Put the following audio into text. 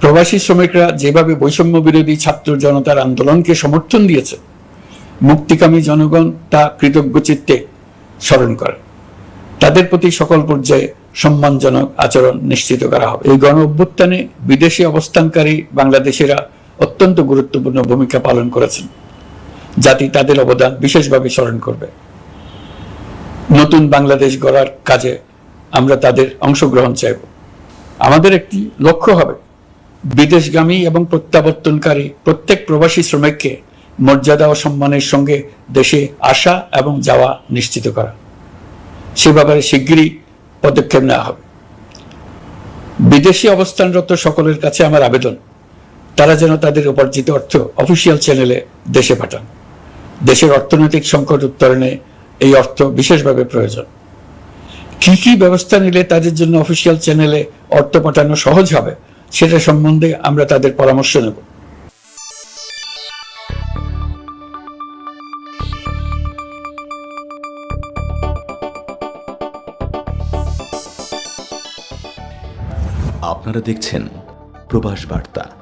প্রবাসী শ্রমিকরা যেভাবে বৈষম্য বিরোধী ছাত্র জনতার আন্দোলনকে সমর্থন দিয়েছে, মুক্তিকামী জনগণ তা কৃতজ্ঞ চিত্তে স্মরণ করে। তাদের প্রতি সকল পর্যায়ে সম্মানজনক আচরণ নিশ্চিত করা হবে। এই গণ অভ্যুত্থানে বিদেশে অবস্থানকারী বাংলাদেশিরা অত্যন্ত গুরুত্বপূর্ণ ভূমিকা পালন করেছেন। জাতি তাদের অবদান বিশেষভাবে স্মরণ করবে। নতুন বাংলাদেশ গড়ার কাজে আমরা তাদের অংশগ্রহণ চাইব। আমাদের একটি লক্ষ্য হবে বিদেশগামী এবং প্রত্যাবর্তনকারী প্রত্যেক প্রবাসী শ্রমিককে মর্যাদা ও সম্মানের সঙ্গে দেশে আসা এবং যাওয়া নিশ্চিত করা। সে ব্যাপারে শিগগিরই পদক্ষেপ নেওয়া হবে। বিদেশি অবস্থানরত সকলের কাছে আমার আবেদন, তারা যেন তাদের উপার্জিত অর্থ অফিসিয়াল চ্যানেলে দেশে পাঠান। দেশের অর্থনৈতিক সংকট উত্তরণে এই অর্থ বিশেষভাবে প্রয়োজন। কি কি ব্যবস্থা নিলে তাদের জন্য অফিসিয়াল চ্যানেলে অর্থ পাঠানো সহজ হবে সেটা সম্বন্ধে আমরা তাদের পরামর্শ নেব। আপনারা দেখছেন প্রবাস বার্তা।